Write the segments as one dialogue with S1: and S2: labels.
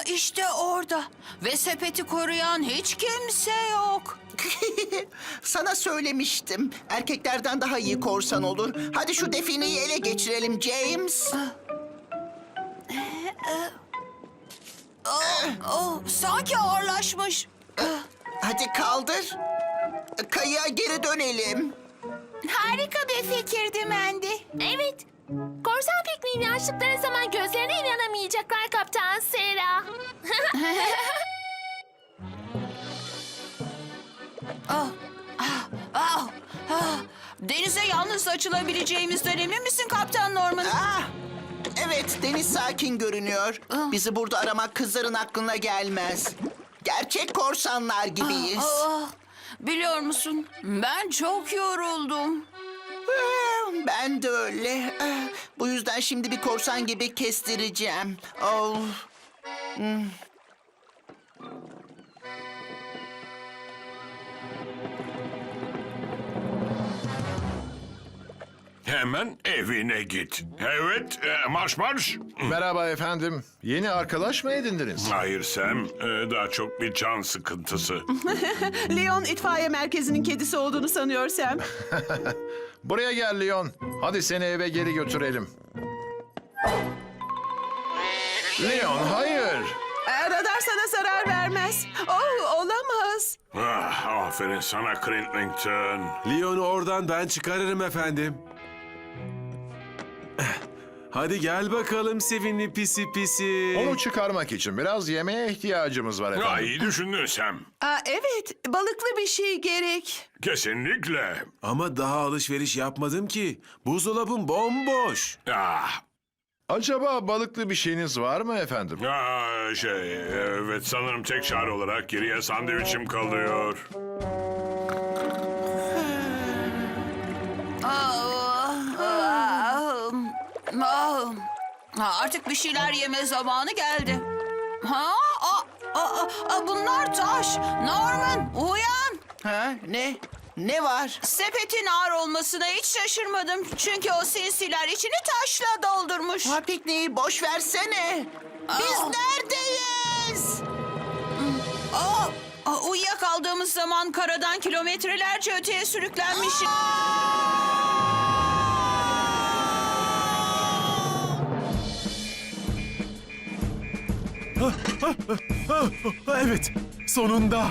S1: Ha işte orada. Ve sepeti koruyan hiç kimse yok.
S2: Sana söylemiştim. Erkeklerden daha iyi korsan olur. Hadi şu defineyi ele geçirelim James.
S1: Oh, sanki ağırlaşmış.
S2: Hadi kaldır. Kayığa geri dönelim.
S1: Harika bir fikirdi Mandy.
S3: Evet. Korsan pikniğini açtıkları zaman gözlerine inanamayacaklar Kaptan Sera.
S1: Ah, ah, ah, ah. Denize yalnız açılabileceğimizden emin misin Kaptan Norman?
S2: Ah, evet deniz sakin görünüyor. Bizi burada aramak kızların aklına gelmez. Gerçek korsanlar gibiyiz.
S1: Ah, biliyor musun? Ben çok yoruldum.
S2: Ah, Ben de öyle. Ah, Bu yüzden şimdi bir korsan gibi kestireceğim. Oh.
S4: Hemen evine git. Evet, e, marş marş.
S5: Merhaba efendim. Yeni arkadaş mı edindiniz?
S4: Hayır Sam, e, daha çok bir can sıkıntısı.
S6: Leon itfaiye merkezinin kedisi olduğunu sanıyor Sam.
S5: Buraya gel Leon. Hadi seni eve geri götürelim. Leon hayır.
S6: Ee, Radar sana zarar vermez. Oh olamaz.
S4: ah, aferin sana Crintlington.
S7: Leon'u oradan ben çıkarırım efendim. Hadi gel bakalım sevimli pisi pisi.
S5: Onu çıkarmak için biraz yemeğe ihtiyacımız var
S4: Ya,
S5: efendim.
S4: iyi düşündün Sam.
S6: Aa, evet balıklı bir şey gerek.
S4: Kesinlikle.
S7: Ama daha alışveriş yapmadım ki. Buzdolabım bomboş.
S4: Ah,
S5: Acaba balıklı bir şeyiniz var mı efendim?
S4: ah, şey, evet sanırım tek çare olarak geriye sandviçim kalıyor.
S1: Ah, ah. Ha, Artık bir şeyler yeme zamanı geldi. Ha? Aa, aa, aa, bunlar taş. Norman uyan.
S2: Ha, ne? Ne var?
S1: Sepetin ağır olmasına hiç şaşırmadım. Çünkü o sinsiler içini taşla doldurmuş.
S2: Ha, pikniği boş versene. Biz
S1: Aa.
S2: neredeyiz?
S1: Aa, aa, uyuyakaldığımız zaman karadan kilometrelerce öteye sürüklenmişiz.
S7: Evet, sonunda.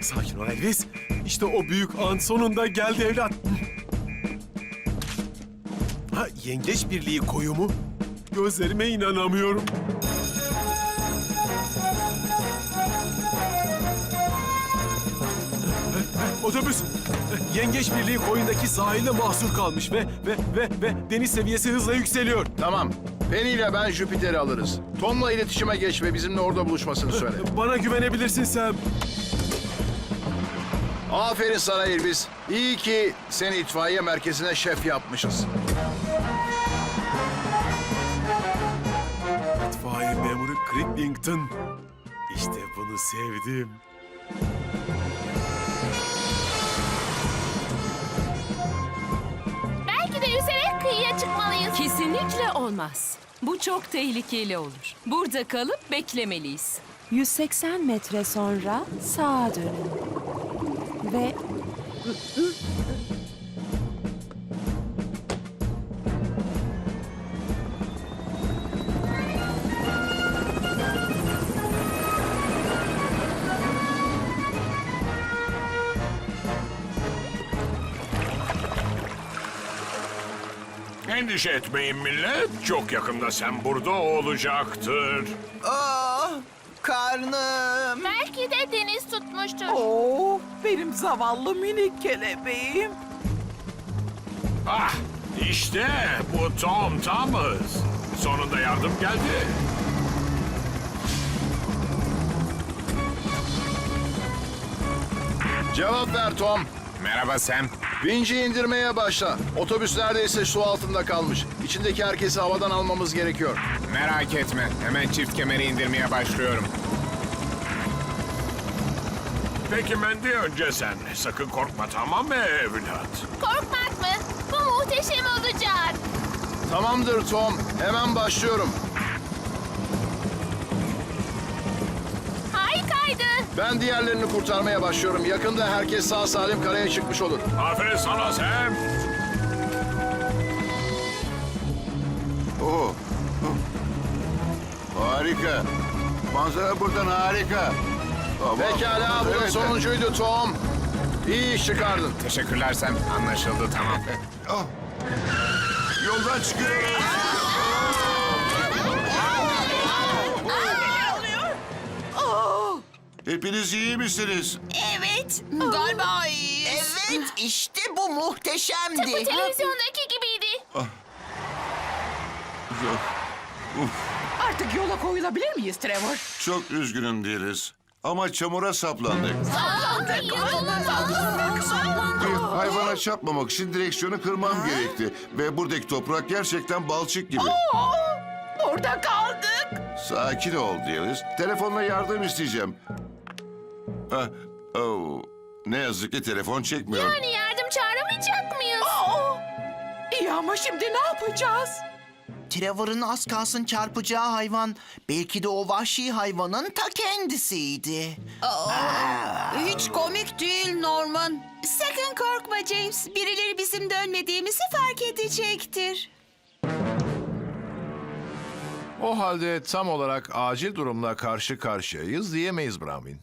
S7: Sakin ol Elvis. İşte o büyük an sonunda geldi evlat. Ha, yengeç birliği koyu mu? Gözlerime inanamıyorum. Otobüs. Yengeç Birliği koyundaki sahilde mahsur kalmış ve ve ve ve deniz seviyesi hızla yükseliyor.
S5: Tamam. Penny ile ben Jüpiter'i alırız. Tom'la iletişime geç ve bizimle orada buluşmasını söyle.
S7: Bana güvenebilirsin Sam.
S5: Aferin sana Elvis. İyi ki seni itfaiye merkezine şef yapmışız.
S7: İtfaiye memuru Crittington. İşte bunu sevdim.
S3: Belki de yüzerek kıyıya çıkmalıyız.
S8: Kesinlikle olmaz. Bu çok tehlikeli olur. Burada kalıp beklemeliyiz.
S9: 180 metre sonra sağa dönün. Ve
S4: Endişe etmeyin millet. Çok yakında sen burada olacaktır.
S2: Oh, karnım.
S3: Belki de deniz tutmuştur.
S6: Oh benim zavallı minik kelebeğim.
S4: Ah, işte bu Tom Thomas. Sonunda yardım geldi.
S5: Cevap ver Tom.
S10: Merhaba Sam.
S5: Vinci indirmeye başla. Otobüs neredeyse su altında kalmış. İçindeki herkesi havadan almamız gerekiyor.
S10: Merak etme. Hemen çift kemeri indirmeye başlıyorum.
S4: Peki Mandy önce sen. Sakın korkma tamam mı evlat?
S3: Korkmak mı? Bu muhteşem olacak.
S5: Tamamdır Tom. Hemen başlıyorum. Ben diğerlerini kurtarmaya başlıyorum. Yakında herkes sağ salim karaya çıkmış olur.
S4: Aferin sana Sam.
S11: Oo. Harika. Manzara buradan harika. Tamam.
S5: Pekala bu da
S11: Evet.
S5: sonuncuydu Tom. İyi iş çıkardın.
S10: Teşekkürler Sam. Anlaşıldı tamam.
S11: Ah. Yoldan çıkıyoruz. Hepiniz iyi misiniz?
S1: Evet. Galiba iyiyiz.
S2: Evet işte bu muhteşemdi.
S3: Televizyondaki gibiydi.
S6: Artık yola koyulabilir miyiz Trevor?
S11: Çok üzgünüm deriz. Ama çamura saplandık. Bir hayvana çarpmamak için direksiyonu kırmam gerekti. Ve buradaki toprak gerçekten balçık gibi.
S6: Orada kaldık.
S11: Sakin ol Deniz. Telefonla yardım isteyeceğim. Ah, oh. Ne yazık ki telefon çekmiyor.
S3: Yani yardım çağıramayacak mıyız?
S6: Aa, iyi ama şimdi ne yapacağız?
S2: Trevor'ın az kalsın çarpacağı hayvan belki de o vahşi hayvanın ta kendisiydi.
S1: Hiç komik değil Norman. Sakın korkma James. Birileri bizim dönmediğimizi fark edecektir.
S5: O halde tam olarak acil durumla karşı karşıyayız diyemeyiz Brahmin.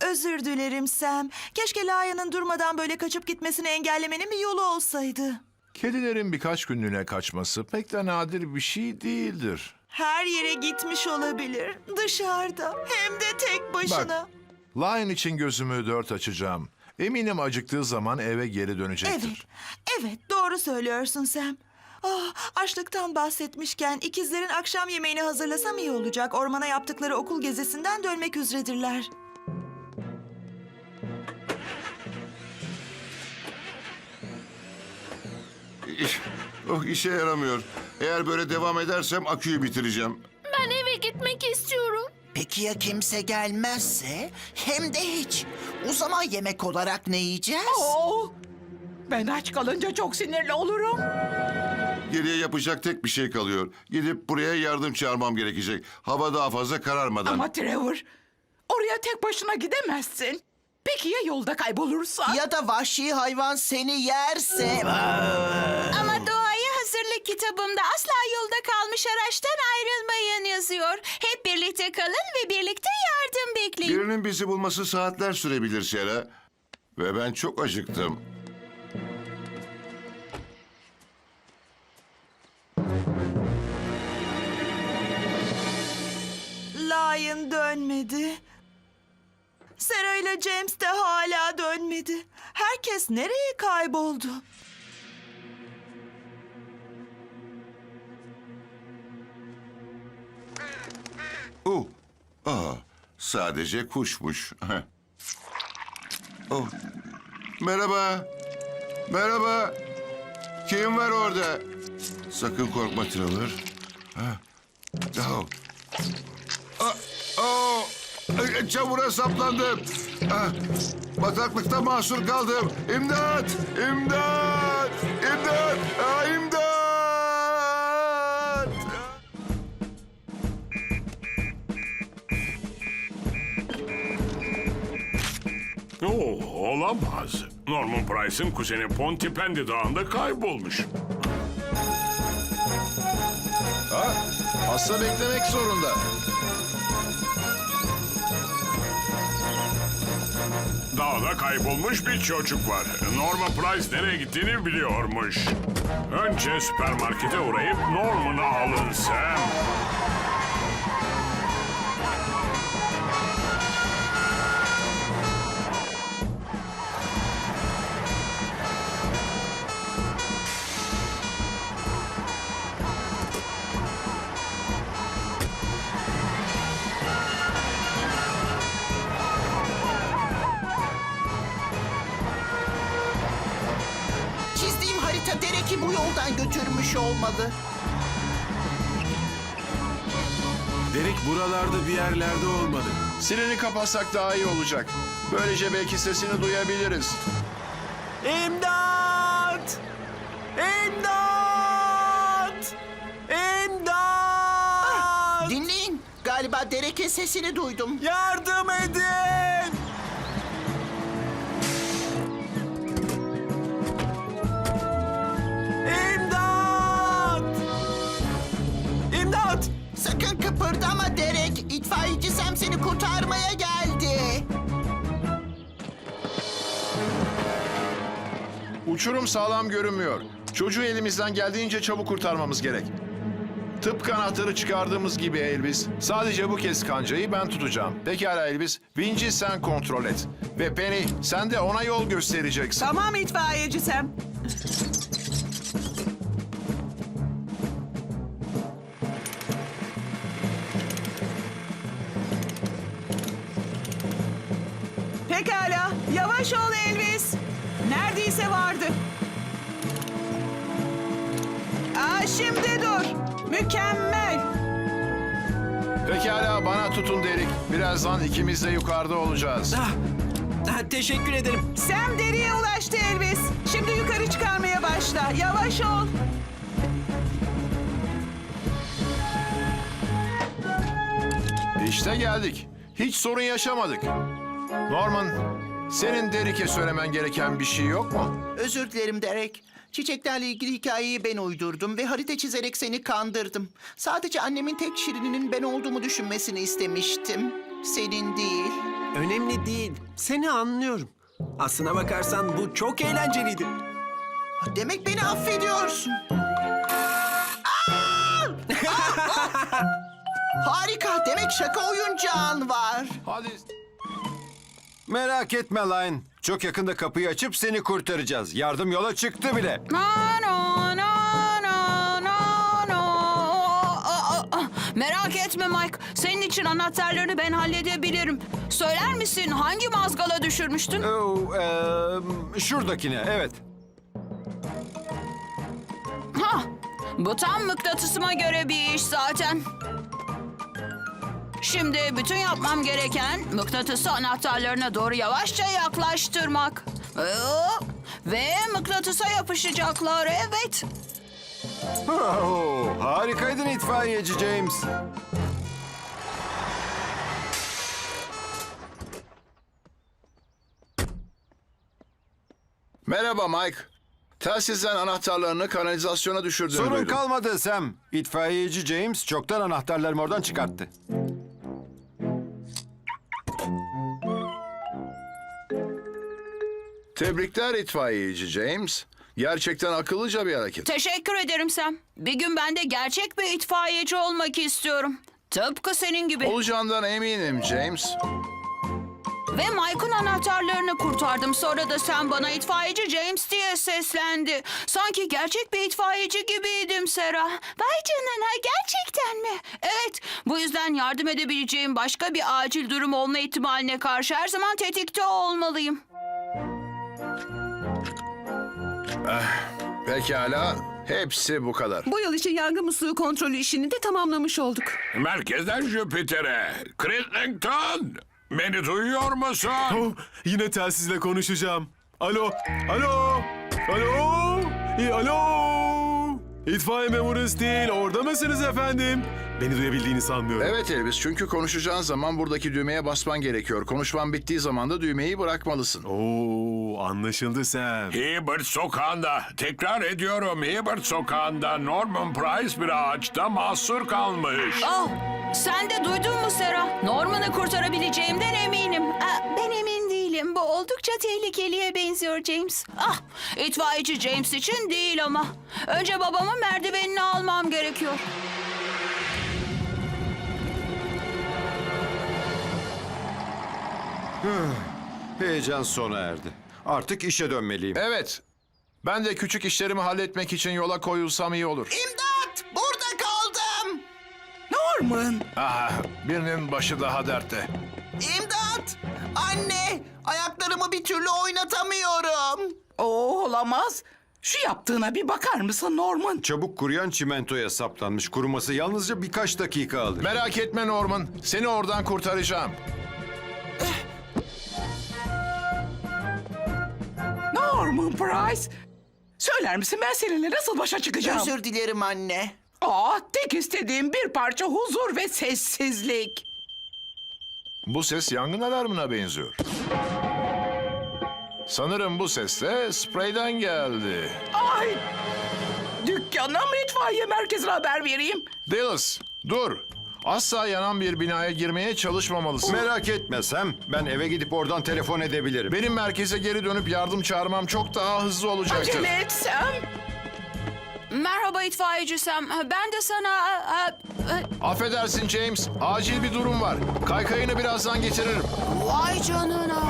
S12: Özür dilerim Sam. Keşke Laya'nın durmadan böyle kaçıp gitmesini engellemenin bir yolu olsaydı.
S5: Kedilerin birkaç günlüğüne kaçması pek de nadir bir şey değildir.
S12: Her yere gitmiş olabilir. Dışarıda. Hem de tek başına.
S5: Lion için gözümü dört açacağım. Eminim acıktığı zaman eve geri
S12: Evet.
S5: dönecektir.
S12: Evet doğru söylüyorsun Sam. Ah, açlıktan bahsetmişken ikizlerin akşam yemeğini hazırlasam iyi olacak. Ormana yaptıkları okul gezisinden dönmek üzeredirler.
S11: Oh işe yaramıyor. Eğer böyle devam edersem aküyü bitireceğim.
S3: Ben eve gitmek istiyorum.
S2: Peki ya kimse gelmezse? Hem de hiç. O zaman yemek olarak ne yiyeceğiz?
S6: Oo, ben aç kalınca çok sinirli olurum.
S11: Geriye yapacak tek bir şey kalıyor. Gidip buraya yardım çağırmam gerekecek. Hava daha fazla kararmadan.
S6: Ama Trevor, oraya tek başına gidemezsin. Peki ya yolda kaybolursan?
S2: Ya da vahşi hayvan seni yerse?
S1: Ama doğaya hazırlık kitabımda asla yolda kalmış araçtan ayrılmayın yazıyor. Hep birlikte kalın ve birlikte yardım bekleyin.
S11: Birinin bizi bulması saatler sürebilir Sera. Ve ben çok acıktım.
S12: Lion dönmedi. Sarah ile James de hala dönmedi. Herkes nereye kayboldu?
S11: Oh, aa, sadece kuşmuş. oh. Merhaba. Merhaba. Kim var orada? Sakın korkma Trevor. Ha. Oh. Ah, oh. Çamura saplandım. Ah, bataklıkta mahsur kaldım. İmdat! İmdat! İmdat! Ah, imdat!
S4: Oo, olamaz. Norman Price'ın kuzeni Pontypandy Dağı'nda kaybolmuş.
S5: Ha? Hasta beklemek zorunda.
S4: Dağda kaybolmuş bir çocuk var. Norman Price nereye gittiğini biliyormuş. Önce süpermarkete uğrayıp Norman'ı alın Sam.
S2: Yoldan götürmüş olmalı.
S7: Derek buralarda bir yerlerde olmalı.
S5: Sireni kapatsak daha iyi olacak. Böylece belki sesini duyabiliriz.
S12: İmdat! İmdat! İmdat!
S2: Dinleyin. Galiba Derek'in sesini duydum.
S12: Yardım edin!
S2: İtfaiyeci Sam seni kurtarmaya geldi.
S5: Uçurum sağlam görünmüyor. Çocuğu elimizden geldiğince çabuk kurtarmamız gerek. Tıpkı anahtarı çıkardığımız gibi Elvis. Sadece bu kez kancayı ben tutacağım. Pekala Elvis. Vinci sen kontrol et. Ve Penny sen de ona yol göstereceksin.
S6: Tamam itfaiyeci Sam. Şimdi dur. Mükemmel.
S5: Pekala bana tutun derik. Birazdan ikimiz de yukarıda olacağız.
S7: Teşekkür ederim.
S6: Sam deriye ulaştı Elvis. Şimdi yukarı çıkarmaya başla. Yavaş ol.
S5: İşte geldik. Hiç sorun yaşamadık. Norman, senin Derik'e söylemen gereken bir şey yok mu?
S2: Özür dilerim Derek. Çiçeklerle ilgili hikayeyi ben uydurdum ve harita çizerek seni kandırdım. Sadece annemin tek şirininin ben olduğumu düşünmesini istemiştim. Senin değil.
S7: Önemli değil. Seni anlıyorum. Aslına bakarsan bu çok eğlenceliydi.
S2: Demek beni affediyorsun. Aa! Harika. Demek şaka oyuncağın var.
S5: Hadi.
S10: Merak etme Line. Çok yakında kapıyı açıp seni kurtaracağız. Yardım yola çıktı bile.
S1: No, no, no, no, no, no. Aa, aa, aa. Merak etme Mike. Senin için anahtarlarını ben halledebilirim. Söyler misin hangi mazgala düşürmüştün?
S10: Oo, eee, şuradakine, evet.
S1: Ha, bu tam mıknatısıma göre bir iş zaten. Şimdi bütün yapmam gereken mıknatısı anahtarlarına doğru yavaşça yaklaştırmak. Ve mıknatısa yapışacaklar evet.
S10: Oo, harikaydın itfaiyeci James.
S5: Merhaba Mike. Telsizden anahtarlarını kanalizasyona düşürdüğünü
S10: Sorun
S5: duydum.
S10: kalmadı Sam. İtfaiyeci James çoktan anahtarlarımı oradan çıkarttı.
S5: Tebrikler itfaiyeci James. Gerçekten akıllıca bir hareket.
S1: Teşekkür ederim Sam. Bir gün ben de gerçek bir itfaiyeci olmak istiyorum. Tıpkı senin gibi.
S5: Olacağından eminim James.
S1: Ve Mike'ın anahtarlarını kurtardım. Sonra da sen bana itfaiyeci James diye seslendi. Sanki gerçek bir itfaiyeci gibiydim Sera. Vay canına gerçekten mi? Evet. Bu yüzden yardım edebileceğim başka bir acil durum olma ihtimaline karşı her zaman tetikte olmalıyım.
S5: Pekala. Hepsi bu kadar.
S6: Bu yıl için yangın musluğu kontrolü işini de tamamlamış olduk.
S4: Merkezden Jüpiter'e. Critlington! Beni duyuyor musun?
S7: Oh, yine telsizle konuşacağım. Alo, alo, alo, İyi, alo. İtfaiye memurunuz değil, orada mısınız efendim? Beni duyabildiğini sanmıyorum.
S5: Evet Elvis çünkü konuşacağın zaman buradaki düğmeye basman gerekiyor. Konuşman bittiği zaman da düğmeyi bırakmalısın.
S7: Oo, anlaşıldı Sam.
S4: Hibbert sokağında. Tekrar ediyorum Hibbert sokağında Norman Price bir ağaçta mahsur kalmış.
S1: Oh, sen de duydun mu Sera? Norman'ı kurtarabileceğimden eminim. Aa, ben emin değilim. Bu oldukça tehlikeliye benziyor James. Ah, itfaiyeci James için değil ama. Önce babamın merdivenini almam gerekiyor.
S10: Heyecan sona erdi. Artık işe dönmeliyim.
S5: Evet. Ben de küçük işlerimi halletmek için yola koyulsam iyi olur.
S2: İmdat! Burada kaldım.
S6: Norman.
S5: Ah, birinin başı daha dertte.
S2: İmdat! Anne! Ayaklarımı bir türlü oynatamıyorum.
S6: Oo olamaz. Şu yaptığına bir bakar mısın Norman?
S10: Çabuk kuruyan çimentoya saplanmış. Kuruması yalnızca birkaç dakika alır.
S5: Merak etme Norman. Seni oradan kurtaracağım.
S6: Norman Price. Söyler misin ben seninle nasıl başa çıkacağım?
S2: Özür dilerim anne.
S6: Aa, tek istediğim bir parça huzur ve sessizlik.
S5: Bu ses yangın alarmına benziyor. Sanırım bu ses de spreyden geldi.
S6: Ay! Dükkana mı itfaiye merkezine haber vereyim?
S5: Dallas, dur. Asla yanan bir binaya girmeye çalışmamalısın.
S10: Merak etme Sam. Ben eve gidip oradan telefon edebilirim.
S5: Benim merkeze geri dönüp yardım çağırmam çok daha hızlı olacaktır.
S6: Acele et Sam.
S1: Merhaba itfaiyeci Sam. Ben de sana... e,
S5: Affedersin James. Acil bir durum var. Kaykayını birazdan getiririm.
S1: Vay canına.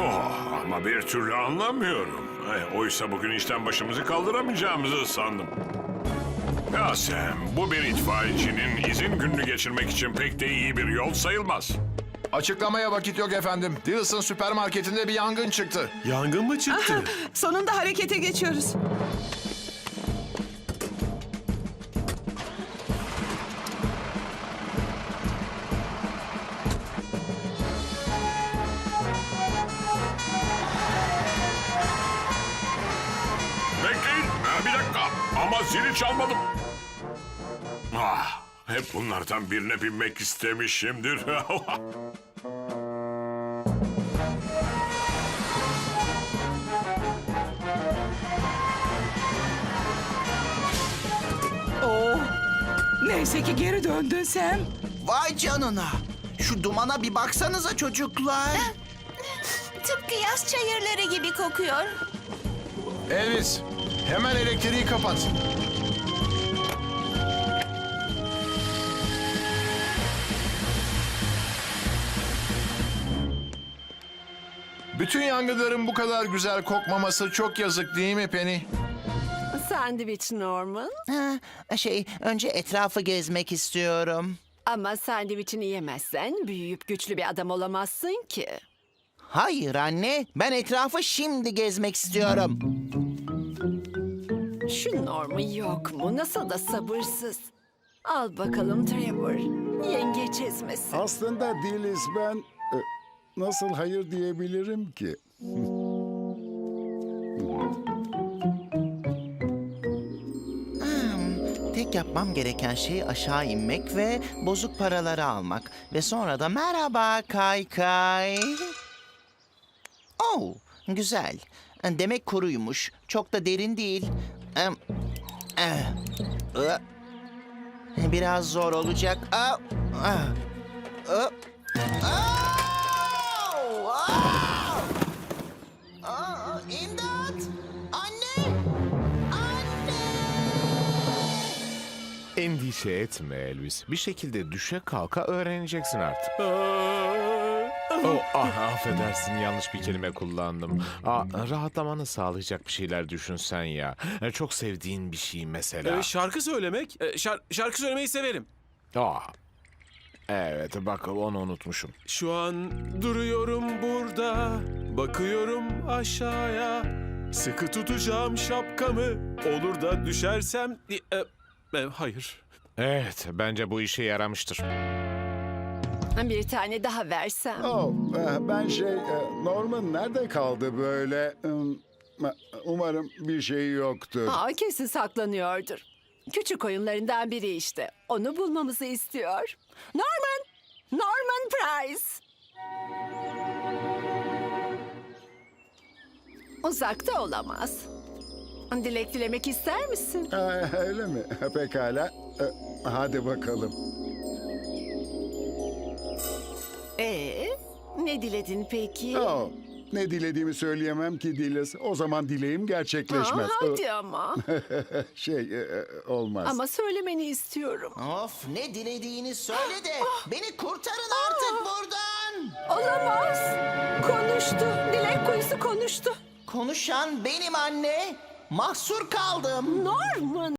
S4: Oh, ama bir türlü anlamıyorum. Eh, oysa bugün işten başımızı kaldıramayacağımızı sandım. Ya Sam, bu bir itfaiyecinin izin gününü geçirmek için pek de iyi bir yol sayılmaz.
S5: Açıklamaya vakit yok efendim. Dilson süpermarketinde bir yangın çıktı.
S7: Yangın mı çıktı?
S12: Sonunda harekete geçiyoruz.
S4: Hep bunlardan birine binmek istemişimdir.
S6: Oh. Neyse ki geri döndün Sam.
S2: Vay canına. Şu dumana bir baksanıza çocuklar.
S3: Tıpkı yaz çayırları gibi kokuyor.
S5: Elvis, hemen elektriği kapat. Bütün yangınların bu kadar güzel kokmaması çok yazık değil mi Penny?
S13: Sandviç Norman.
S2: Ha, şey, önce etrafı gezmek istiyorum.
S13: Ama sandviçini yemezsen büyüyüp güçlü bir adam olamazsın ki.
S2: Hayır anne, ben etrafı şimdi gezmek istiyorum.
S13: Şu Norman yok mu? Nasıl da sabırsız. Al bakalım Trevor. Yengeç ezmesi.
S14: Aslında değiliz ben. Nasıl hayır diyebilirim ki?
S2: Tek yapmam gereken şey aşağı inmek ve bozuk paraları almak. Ve sonra da merhaba kaykay. Oh, güzel. Demek kuruymuş. Çok da derin değil. Em, eh. Biraz zor olacak. Ah, ah. Au! Aa, İmdat! Anne!
S15: Endişe etme Elvis. Bir şekilde düşe kalka öğreneceksin artık. Oh, ah, affedersin yanlış bir kelime kullandım. Aa, rahatlamanı sağlayacak bir şeyler düşünsen ya. E, Çok sevdiğin bir şey mesela.
S7: Ee, şarkı söylemek. Ee, şar- şarkı söylemeyi severim.
S15: Aa, evet bak onu unutmuşum.
S7: Şu an duruyorum burada. Bakıyorum aşağıya. Sıkı tutacağım şapkamı. Olur da düşersem... E, e, hayır.
S15: Evet bence bu işe yaramıştır.
S13: Bir tane daha versem.
S14: Oh, e, ben şey, e, Norman nerede kaldı böyle? Hmm, Umarım bir şey yoktur.
S13: Aa, kesin saklanıyordur. Küçük oyunlarından biri işte. Onu bulmamızı istiyor. Norman! Norman Price! Uzakta olamaz. Dilek dilemek ister misin?
S14: E, öyle mi? Pekala. E, hadi bakalım.
S13: Ee, ne diledin peki?
S14: Oh, ne dilediğimi söyleyemem ki Diles. O zaman dileğim gerçekleşmez.
S13: Aa, hadi ama.
S14: şey, e, e, olmaz.
S13: Ama söylemeni istiyorum.
S2: Of ne dilediğini söyle de beni kurtarın artık buradan.
S13: Olamaz. Konuştu. Dilek kuyusu konuştu.
S2: Konuşan benim anne. Mahsur kaldım.
S13: Norman